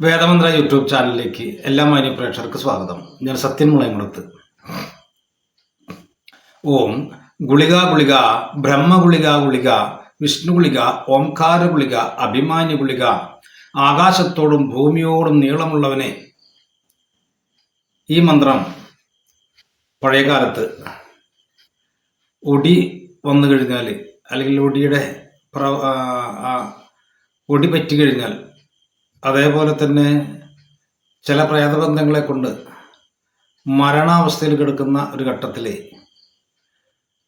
വേദമന്ത്ര YouTube ചാനലിലേക്ക് എല്ലാ മാന്യ പ്രേക്ഷകർക്ക് സ്വാഗതം. ഞാൻ സത്യൻ മുളയംകുളത്ത്. ഓം ഗുളിക ഗുളിക ബ്രഹ്മ ഗുളിക ഗുളിക വിഷ്ണു ഗുളിക ഓംകാര ഗുളിക അഭിമാന്യ ഗുളിക ആകാശത്തോടും ഭൂമിയോടും നീളമുള്ളവനെ. ഈ മന്ത്രം പഴയകാലത്ത് ഒടി വന്നു കഴിഞ്ഞാൽ അല്ലെങ്കിൽ ഒടിയുടെ ഒടി പറ്റി കഴിഞ്ഞാൽ അതേപോലെ തന്നെ ചില പ്രേതബന്ധങ്ങളെ കൊണ്ട് മരണാവസ്ഥയിൽ കിടക്കുന്ന ഒരു ഘട്ടത്തിൽ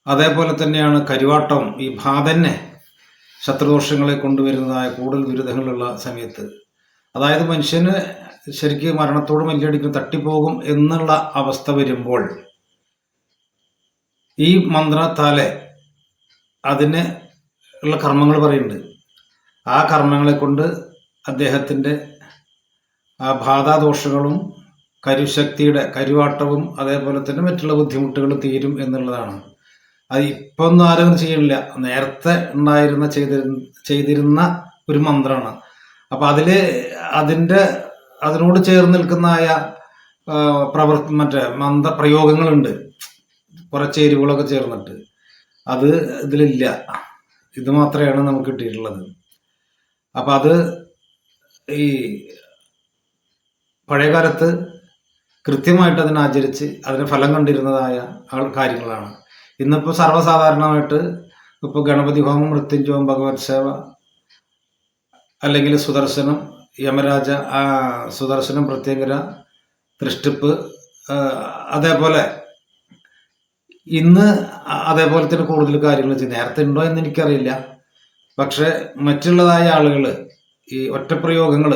അതേപോലെ തന്നെയാണ് കരുവാട്ടം ഈ ഭാതന്നെ ശത്രുദോഷങ്ങളെ കൊണ്ടുവരുന്നതായ കൂടുതൽ ദുരിതങ്ങളുള്ള സമയത്ത്. അതായത് മനുഷ്യന് ശരിക്കും മരണത്തോട് മല്ലടിക്കും തട്ടിപ്പോകും എന്നുള്ള അവസ്ഥ വരുമ്പോൾ ഈ മന്ത്രത്താലെ അതിന് ഉള്ള കർമ്മങ്ങൾ പറയുന്നുണ്ട്. ആ കർമ്മങ്ങളെ കൊണ്ട് അദ്ദേഹത്തിന്റെ ആ ബാധാദോഷങ്ങളും കരുശക്തിയുടെ കരുവാട്ടവും അതേപോലെ തന്നെ മറ്റുള്ള ബുദ്ധിമുട്ടുകളും തീരും എന്നുള്ളതാണ്. അത് ഇപ്പം ഒന്നും ആരും ചെയ്യണില്ല നേരത്തെ ഉണ്ടായിരുന്ന ചെയ്തിരുന്ന ചെയ്തിരുന്ന ഒരു മന്ത്രമാണ്. അപ്പം അതിൽ അതിന്റെ അതിനോട് ചേർന്ന് നിൽക്കുന്നതായ പ്രവർത്തി മറ്റേ മന്ത്രപ്രയോഗങ്ങളുണ്ട്. കുറച്ച് ചേരുവകളൊക്കെ ചേർന്നിട്ട്. അത് ഇതിലില്ല. ഇത് മാത്രമാണ് നമുക്ക് കിട്ടിയിട്ടുള്ളത്. അപ്പം അത് ഈ പഴയകാലത്ത് കൃത്യമായിട്ട് അതിനെ ആചരിച്ച് അതിന് ഫലം കണ്ടിരുന്നതായ കാര്യങ്ങളാണ്. ഇന്നിപ്പോൾ സർവസാധാരണമായിട്ട് ഇപ്പോൾ ഗണപതി ഹോമം മൃത്യുഞ്ജോം ഭഗവത് സേവ അല്ലെങ്കിൽ സുദർശനം യമരാജ സുദർശനം പ്രത്യേകര തൃഷ്ടിപ്പ് അതേപോലെ ഇന്ന് അതേപോലെ തന്നെ കൂടുതൽ കാര്യങ്ങൾ ചെയ്യും നേരത്തെ ഉണ്ടോ എന്ന് എനിക്കറിയില്ല. പക്ഷേ മറ്റുള്ളതായ ആളുകൾ ഈ ഒറ്റപ്രയോഗങ്ങൾ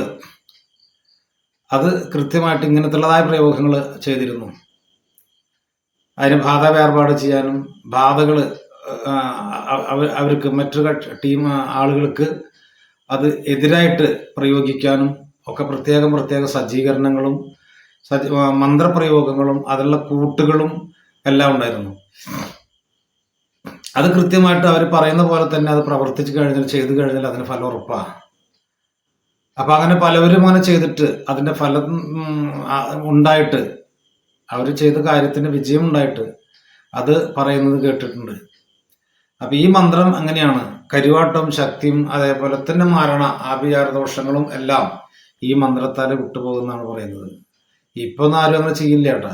അത് കൃത്യമായിട്ട് ഇങ്ങനത്തുള്ളതായ പ്രയോഗങ്ങൾ ചെയ്തിരുന്നു. അതിന് ബാധ വേർപാട് ചെയ്യാനും ബാധകൾ അവർക്ക് മറ്റൊരു ടീം ആളുകൾക്ക് അത് എതിരായിട്ട് പ്രയോഗിക്കാനും ഒക്കെ പ്രത്യേകം പ്രത്യേക സജ്ജീകരണങ്ങളും സജ്ജ മന്ത്രപ്രയോഗങ്ങളും അതിലുള്ള കൂട്ടുകളും എല്ലാം ഉണ്ടായിരുന്നു. അത് കൃത്യമായിട്ട് അവർ പറയുന്ന പോലെ തന്നെ അത് പ്രവർത്തിച്ചു കഴിഞ്ഞാൽ ചെയ്തു കഴിഞ്ഞാൽ അതിന് ഫലം ഉറപ്പാണ് അപ്പൊ അങ്ങനെ പലവരും അങ്ങനെ ചെയ്തിട്ട് അതിന്റെ ഫലം ഉണ്ടായിട്ട് അവർ ചെയ്ത കാര്യത്തിന് വിജയം ഉണ്ടായിട്ട് അത് പറയുന്നത് കേട്ടിട്ടുണ്ട്. അപ്പൊ ഈ മന്ത്രം അങ്ങനെയാണ്. കരുവാട്ടവും ശക്തിയും അതേപോലെ തന്നെ മാരണ ആഭിചാര ദോഷങ്ങളും എല്ലാം ഈ മന്ത്രത്താൽ വിട്ടുപോകുന്നാണ് പറയുന്നത്. ഇപ്പൊ ആരും അങ്ങനെ ചെയ്യില്ല കേട്ടാ.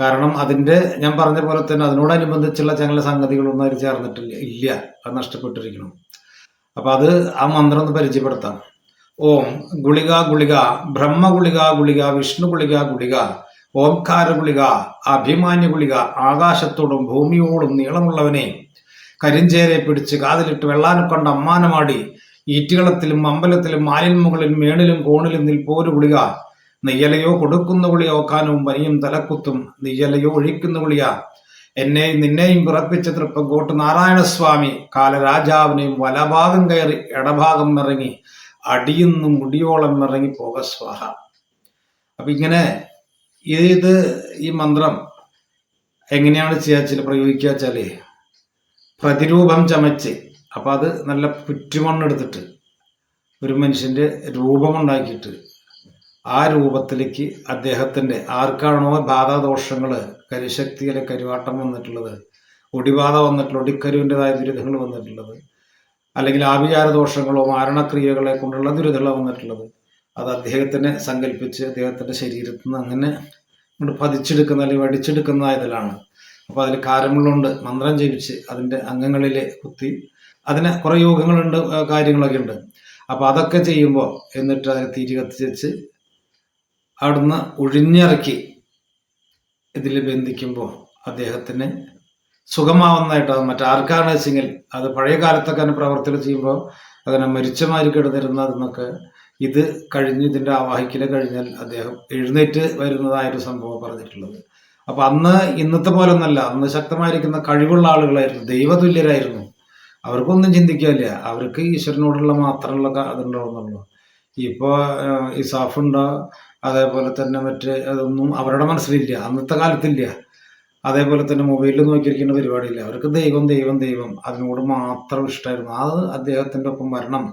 കാരണം അതിന്റെ ഞാൻ പറഞ്ഞ പോലെ തന്നെ അതിനോടനുബന്ധിച്ചുള്ള ചില സംഗതികളൊന്നും അവർ ചേർന്നിട്ടില്ല ഇല്ല. അത് നഷ്ടപ്പെട്ടിരിക്കണം. അപ്പൊ അത് ആ മന്ത്രം ഒന്ന് പരിചയപ്പെടുത്താം. ഓം ഗുളിക ഗുളിക ബ്രഹ്മ ഗുളിക ഗുളിക വിഷ്ണു ഗുളിക ഗുളിക ഓംകാര ഗുളിക അഭിമാന്യ ഗുളിക ആകാശത്തോടും ഭൂമിയോടും നീളമുള്ളവനെ കരിഞ്ചേരെ പിടിച്ച് കാതിലിട്ട് വെള്ളാനെ കൊണ്ട് അമ്മാനമാടി ഈറ്റുകളത്തിലും അമ്പലത്തിലും മാലിൻ മേണിലും കോണിലും നിൽപ്പോരു ഗുളിക. നെയ്യലയോ കൊടുക്കുന്ന ഗുളിയോ ഓക്കാനവും പനിയും തലക്കുത്തും നെയ്യലയോ ഒഴിക്കുന്ന ഗുളിക. എന്നെ നിന്നെയും പിറപ്പിച്ച തൃപ്പങ്കോട്ട് നാരായണസ്വാമി കാലരാജാവിനെയും വലഭാഗം കയറി ഇടഭാഗം ഇറങ്ങി അടിയുന്നു മുടിയോളം ഇറങ്ങി പോക സ്വാഹ. അപ്പൊ ഇങ്ങനെ ഇത് ഈ മന്ത്രം എങ്ങനെയാണ് ചെയ്യാച്ചാൽ പ്രയോഗിക്കുക വെച്ചാൽ പ്രതിരൂപം ചമച്ച് അപ്പൊ അത് നല്ല പുറ്റുമണ്ണെടുത്തിട്ട് ഒരു മനുഷ്യന്റെ രൂപമുണ്ടാക്കിയിട്ട് ആ രൂപത്തിലേക്ക് അദ്ദേഹത്തിന്റെ ആർക്കാണോ ബാധാദോഷങ്ങൾ കരിശക്തിയിലെ കരുവാട്ടം വന്നിട്ടുള്ളത് ഒടിബാധ വന്നിട്ടുള്ള ഒടിക്കരുവിന്റെതായ ദുരിതങ്ങൾ വന്നിട്ടുള്ളത് അല്ലെങ്കിൽ ആഭിചാര ദോഷങ്ങളോ മാരണക്രിയകളെ കൊണ്ടുള്ള ദുരിതങ്ങളോ വന്നിട്ടുള്ളത്. അത് അദ്ദേഹത്തിനെ സങ്കല്പിച്ച് അദ്ദേഹത്തിന്റെ ശരീരത്തിൽ നിന്ന് അങ്ങനെ ഇങ്ങോട്ട് പതിച്ചെടുക്കുന്ന അല്ലെങ്കിൽ വടിച്ചെടുക്കുന്ന ഇതിലാണ് അപ്പൊ അതിൽ കാരമുള്ളുണ്ട് മന്ത്രം ജപിച്ച് അതിന്റെ അംഗങ്ങളിൽ കുത്തി അതിന് കുറെ യോഗങ്ങളുണ്ട് കാര്യങ്ങളൊക്കെ ഉണ്ട്. അപ്പൊ അതൊക്കെ ചെയ്യുമ്പോൾ എന്നിട്ട് അതിനെ തിരി കത്തിച്ച് അവിടുന്ന് ഒഴിഞ്ഞിറക്കി ഇതിൽ ബന്ധിക്കുമ്പോൾ അദ്ദേഹത്തിന് സുഖമാവുന്നതായിട്ട് മറ്റാർക്കാണ് വെച്ചെങ്കിൽ അത് പഴയ കാലത്തൊക്കെ അതിന് പ്രവർത്തനം ചെയ്യുമ്പോൾ അങ്ങനെ മരിച്ചമാരി കിടന്നിരുന്നതെന്നൊക്കെ ഇത് കഴിഞ്ഞ് ഇതിന്റെ ആവാഹിക്കൽ കഴിഞ്ഞാൽ അദ്ദേഹം എഴുന്നേറ്റ് വരുന്നതായൊരു സംഭവം പറഞ്ഞിട്ടുള്ളത്. അപ്പൊ അന്ന് ഇന്നത്തെ പോലെ ഒന്നല്ല അന്ന് ശക്തമായിരിക്കുന്ന കഴിവുള്ള ആളുകളായിരുന്നു. ദൈവതുല്യരായിരുന്നു. അവർക്കൊന്നും ചിന്തിക്കില്ല അവർക്ക് ഈശ്വരനോടുള്ള മാത്രമുള്ള അതുണ്ടാവുന്നുള്ളൂ. ഇപ്പോ ഇസാഫുണ്ടോ? അതേപോലെ തന്നെ മറ്റ് അതൊന്നും അവരുടെ മനസ്സിലില്ല. അന്നത്തെ കാലത്തില്ല. അതേപോലെ തന്നെ മൊബൈലിൽ നോക്കിയിരിക്കുന്ന പരിപാടിയില്ല? അവർക്ക് ദൈവം ദൈവം ദൈവം. അതിനോട് മാത്രം ഇഷ്ടമായിരുന്നു അത് അദ്ദേഹത്തിന്റെ ഒപ്പം വരണം.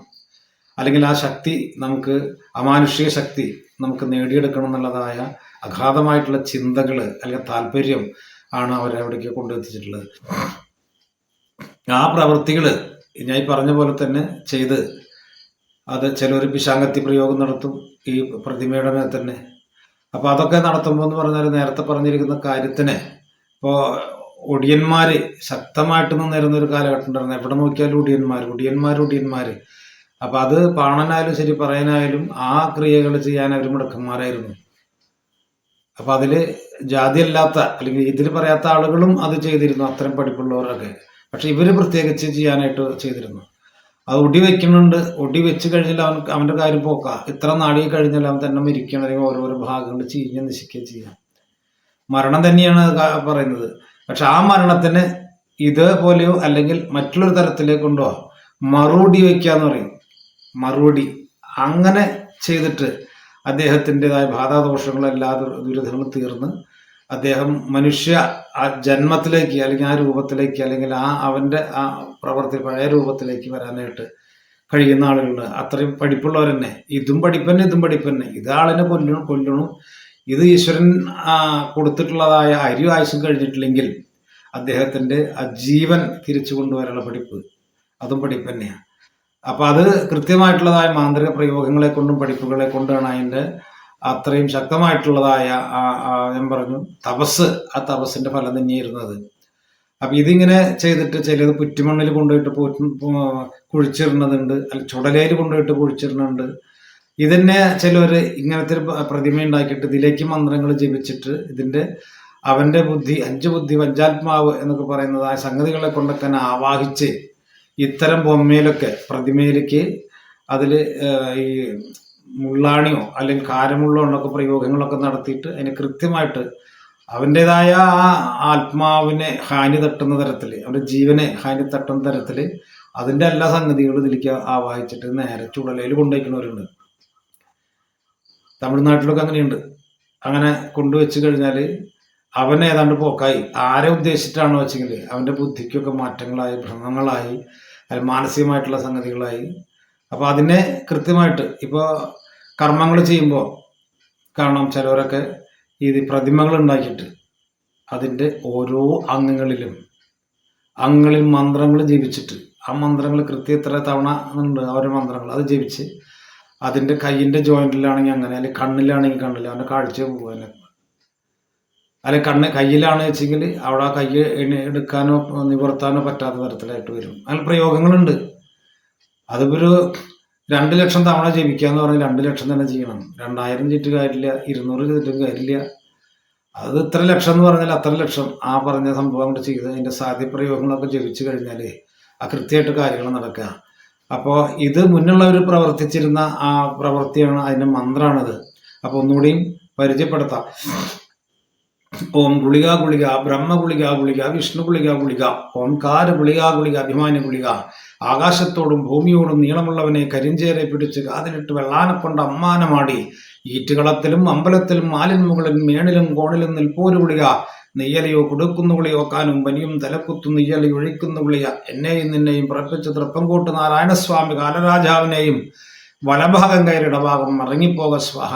അല്ലെങ്കിൽ ആ ശക്തി നമുക്ക് അമാനുഷിക ശക്തി നമുക്ക് നേടിയെടുക്കണം എന്നുള്ളതായ അഗാധമായിട്ടുള്ള ചിന്തകൾ അല്ലെങ്കിൽ താല്പര്യം ആണ് അവരെ അവിടേക്ക് കൊണ്ടെത്തിച്ചിട്ടുള്ളത് ആ പ്രവൃത്തികൾ ഞാൻ പറഞ്ഞ പോലെ തന്നെ ചെയ്ത് അത് ചിലർ പിശാങ്കത്തി പ്രയോഗം നടത്തും ഈ പ്രതിമയുടെ തന്നെ. അപ്പോൾ അതൊക്കെ നടത്തുമ്പോൾ എന്ന് പറഞ്ഞാൽ നേരത്തെ പറഞ്ഞിരിക്കുന്ന കാര്യത്തിന് ഇപ്പോൾ ഒടിയന്മാർ ശക്തമായിട്ട് നിന്നിരുന്ന ഒരു കാലഘട്ടം ഉണ്ടായിരുന്നു. എവിടെ നോക്കിയാലും ഒടിയന്മാർ ഒടിയന്മാർ ഒടിയന്മാർ അപ്പോൾ അത് പാണനായാലും ശരി പറയാനായാലും ആ ക്രിയകൾ ചെയ്യാൻ അവർ മുടക്കന്മാരായിരുന്നു. അപ്പോൾ അതിൽ ജാതിയല്ലാത്ത അല്ലെങ്കിൽ ഇതിൽ പറയാത്ത ആളുകളും അത് ചെയ്തിരുന്നു അത്തരം പഠിപ്പുള്ളവരൊക്കെ. പക്ഷെ ഇവർ പ്രത്യേകിച്ച് ചെയ്യാനായിട്ട് ചെയ്തിരുന്നു. അത് ഒടി വെക്കുന്നുണ്ട്. ഒടി വെച്ച് കഴിഞ്ഞാൽ അവൻ അവന്റെ കാര്യം പോക്കാം. ഇത്ര നാടി കഴിഞ്ഞാൽ അവൻ തന്നെ മരിക്കണം. അല്ലെങ്കിൽ ഓരോരോ ഭാഗങ്ങൾ ചീഞ്ഞ് നശിക്കുകയും ചെയ്യാം. മരണം തന്നെയാണ് പറയുന്നത്. പക്ഷെ ആ മരണത്തിന് ഇതേപോലെയോ അല്ലെങ്കിൽ മറ്റുള്ളൊരു തരത്തിലേക്ക് കൊണ്ടോ മറുപടി വയ്ക്കുക എന്ന് പറയും. മറുപടി. അങ്ങനെ ചെയ്തിട്ട് അദ്ദേഹത്തിന്റെതായ ബാധാദോഷങ്ങളെല്ലാ ദുർ- ദുരിതങ്ങളും തീർന്ന് അദ്ദേഹം മനുഷ്യ ആ ജന്മത്തിലേക്ക് അല്ലെങ്കിൽ ആ രൂപത്തിലേക്ക് അല്ലെങ്കിൽ ആ അവന്റെ ആ പ്രവർത്തി പഴയ രൂപത്തിലേക്ക് വരാനായിട്ട് കഴിയുന്ന ആളുകളുണ്ട് അത്രയും പഠിപ്പുള്ളവർ തന്നെ ഇതും പഠിപ്പന്നെ ഇതും പഠിപ്പന്നെ. ഇതാളിനെ കൊല്ലണം കൊല്ലണം. ഇത് ഈശ്വരൻ കൊടുത്തിട്ടുള്ളതായ അരി ആയുസും കഴിഞ്ഞിട്ടില്ലെങ്കിൽ അദ്ദേഹത്തിന്റെ ആ ജീവൻ തിരിച്ചു കൊണ്ടുവരാനുള്ള പഠിപ്പ്. അതും പഠിപ്പ് തന്നെയാണ് അപ്പം അത് കൃത്യമായിട്ടുള്ളതായ മാന്ത്രിക പ്രയോഗങ്ങളെ കൊണ്ടും പഠിപ്പുകളെ കൊണ്ടാണ് അതിന്റെ അത്രയും ശക്തമായിട്ടുള്ളതായ ഞാൻ പറഞ്ഞു തപസ് ആ തപസ്സിന്റെ ഫലം തന്നെയായിരുന്നത്. അപ്പൊ ഇതിങ്ങനെ ചെയ്തിട്ട് ചിലത് പുറ്റുമണ്ണിൽ കൊണ്ടുപോയിട്ട് കുഴിച്ചിടുന്നതുണ്ട് അല്ല ചുടലയിൽ കൊണ്ടുപോയിട്ട് കുഴിച്ചിടുന്നുണ്ട് ഇതന്നെ ചിലർ ഇങ്ങനത്തെ ഒരു പ്രതിമ ഉണ്ടാക്കിയിട്ട് ഇതിലേക്ക് മന്ത്രങ്ങൾ ജപിച്ചിട്ട് ഇതിന്റെ അവന്റെ ബുദ്ധി അഞ്ച് ബുദ്ധി പഞ്ചാത്മാവ് എന്നൊക്കെ പറയുന്നത് ആ സംഗതികളെ കൊണ്ട് തന്നെ ആവാഹിച്ച് ഇത്തരം ബൊമ്മയിലൊക്കെ പ്രതിമയിലേക്ക് അതിൽ ഈ മുള്ളാണിയോ അല്ലെങ്കിൽ കാരമുള്ളോ എന്നൊക്കെ പ്രയോഗങ്ങളൊക്കെ നടത്തിയിട്ട് അതിന് കൃത്യമായിട്ട് അവന്റെതായ ആ ആത്മാവിനെ ഹാനി തട്ടുന്ന തരത്തിൽ അവന്റെ ജീവനെ ഹാനി തട്ടുന്ന തരത്തിൽ അതിന്റെ എല്ലാ സംഗതികളും ഇതിലേക്ക് ആവാഹിച്ചിട്ട് നേരെ ചുടലയിൽ കൊണ്ടുവയ്ക്കുന്നവരുണ്ട് തമിഴ്നാട്ടിലൊക്കെ അങ്ങനെയുണ്ട്. അങ്ങനെ കൊണ്ടുവച്ച് കഴിഞ്ഞാൽ അവൻ ഏതാണ്ട് പോക്കായി. ആരെ ഉദ്ദേശിച്ചിട്ടാണോ വെച്ചെങ്കിൽ അവന്റെ ബുദ്ധിക്കൊക്കെ മാറ്റങ്ങളായി ഭ്രമങ്ങളായി അതിൽ മാനസികമായിട്ടുള്ള സംഗതികളായി. അപ്പോൾ അതിനെ കൃത്യമായിട്ട് ഇപ്പോൾ കർമ്മങ്ങൾ ചെയ്യുമ്പോൾ കാരണം ചിലവരൊക്കെ ഈ പ്രതിമകൾ ഉണ്ടാക്കിയിട്ട് അതിന്റെ ഓരോ അംഗങ്ങളിലും അംഗങ്ങളിൽ മന്ത്രങ്ങൾ ജപിച്ചിട്ട് ആ മന്ത്രങ്ങൾ കൃത്യം എത്ര തവണ ഉണ്ട് അവരുടെ മന്ത്രങ്ങൾ അത് ജപിച്ച് അതിന്റെ കയ്യിന്റെ ജോയിന്റിലാണെങ്കിൽ അങ്ങനെ അല്ലെങ്കിൽ കണ്ണിലാണെങ്കിൽ കണ്ണിൽ അവന്റെ കാഴ്ച പോകാനെ അല്ലെ കണ്ണ് കയ്യിലാണ് വെച്ചെങ്കിൽ അവിടെ എണി- എടുക്കാനോ നിവർത്താനോ പറ്റാത്ത തരത്തിലായിട്ട് വരും. അങ്ങനെ പ്രയോഗങ്ങളുണ്ട്. അതിപ്പൊരു രണ്ട് ലക്ഷം തവണ ജപിക്കുക എന്ന് പറഞ്ഞാൽ രണ്ട് ലക്ഷം തന്നെ ചെയ്യണം. രണ്ടായിരം ചുറ്റും കാര്യമില്ല ഇരുന്നൂറ് ചുറ്റും കാര്യമില്ല. അത് ഇത്ര ലക്ഷം എന്ന് പറഞ്ഞാൽ അത്ര ലക്ഷം ആ പറഞ്ഞ സംഭവം കൊണ്ട് ചെയ്ത് സാധ്യ പ്രയോഗങ്ങളൊക്കെ ജപിച്ചു കഴിഞ്ഞാൽ ആ കൃത്യമായിട്ട് കാര്യങ്ങൾ നടക്കുക. അപ്പോൾ ഇത് മുന്നുള്ളവർ പ്രവർത്തിച്ചിരുന്ന ആ പ്രവൃത്തിയാണ് അതിന്റെ മന്ത്രമാണിത് അപ്പോൾ ഒന്നുകൂടിയും പരിചയപ്പെടുത്താം. ഓം ഗുളിക ഗുളിക ബ്രഹ്മ ഗുളിക ഗുളിക വിഷ്ണു ഗുളിക ഗുളിക ഓംകാര ഗുളിക ഗുളിക അഭിമാനി ഗുളിക ആകാശത്തോടും ഭൂമിയോടും നീളമുള്ളവനെ കരിഞ്ചേരെ പിടിച്ച് കാതിലിട്ട് വെള്ളാനക്കൊണ്ട് അമ്മാനമാടി ഈറ്റുകളത്തിലും അമ്പലത്തിലും മാലിന്മുകളിലും മേണിലും കോണിലും നിൽപ്പോരു ഗുളിക നെയ്യലയോ കൊടുക്കുന്ന വിളിയോ കാനും പനിയും തലക്കുത്തും നെയ്യലി ഒഴിക്കുന്ന വിളിയ എന്നെയും നിന്നെയും പുറപ്പിച്ച് തൃപ്പംകോട്ട് നാരായണസ്വാമി കാലരാജാവിനെയും വലഭാഗം കയറിടഭാഗം മറങ്ങിപ്പോക സ്വാഹ.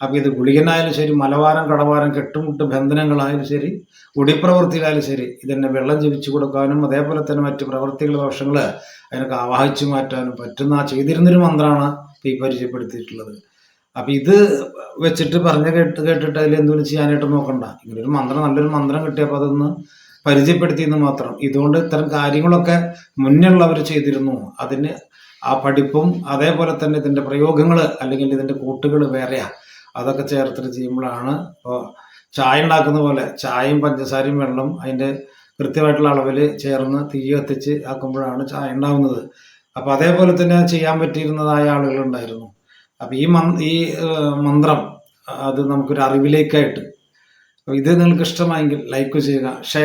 അപ്പൊ ഇത് ഗുളികനായാലും ശരി മലവാരം കടവാരം കെട്ടുമുട്ട് ബന്ധനങ്ങളായാലും ശരി ഒടിപ്രവൃത്തിയിലായാലും ശരി ഇതെന്നെ വെള്ളം ജപിച്ചു കൊടുക്കാനും അതേപോലെ തന്നെ മറ്റു പ്രവൃത്തികൾ ദോഷങ്ങൾ അതിനൊക്കെ ആവാഹിച്ചു മാറ്റാനും പറ്റുന്ന ചെയ്തിരുന്നൊരു മന്ത്രമാണ് ഈ പരിചയപ്പെടുത്തിയിട്ടുള്ളത്. അപ്പൊ ഇത് വെച്ചിട്ട് പറഞ്ഞ കേട്ട് കേട്ടിട്ട് അതിൽ എന്തെങ്കിലും ചെയ്യാനായിട്ട് നോക്കണ്ട. ഇങ്ങനെ ഒരു മന്ത്രം നല്ലൊരു മന്ത്രം കിട്ടിയപ്പോൾ അതൊന്ന് പരിചയപ്പെടുത്തിയെന്ന് മാത്രം. ഇതുകൊണ്ട് ഇത്തരം കാര്യങ്ങളൊക്കെ മുന്നുള്ളവർ ചെയ്തിരുന്നു. അതിന് ആ പഠിപ്പും അതേപോലെ തന്നെ ഇതിന്റെ പ്രയോഗങ്ങൾ അല്ലെങ്കിൽ ഇതിന്റെ കൂട്ടുകൾ വേറെയാ. അതൊക്കെ ചേർത്തിട്ട് ചെയ്യുമ്പോഴാണ് ഇപ്പോൾ ചായ ഉണ്ടാക്കുന്ന പോലെ ചായയും പഞ്ചസാരയും വെള്ളം അതിന്റെ കൃത്യമായിട്ടുള്ള അളവിൽ ചേർന്ന് തീ കത്തിച്ച് ആക്കുമ്പോഴാണ് ചായ ഉണ്ടാവുന്നത്. അപ്പോൾ അതേപോലെ തന്നെ ചെയ്യാൻ പറ്റിയിരുന്നതായ ആളുകളുണ്ടായിരുന്നു അപ്പൊ ഈ മന് ഈ മന്ത്രം അത് നമുക്കൊരു അറിവിലേക്കായിട്ട് ഇത് നിങ്ങൾക്ക് ഇഷ്ടമായെങ്കിൽ ലൈക്ക് ചെയ്യുക ഷെയർ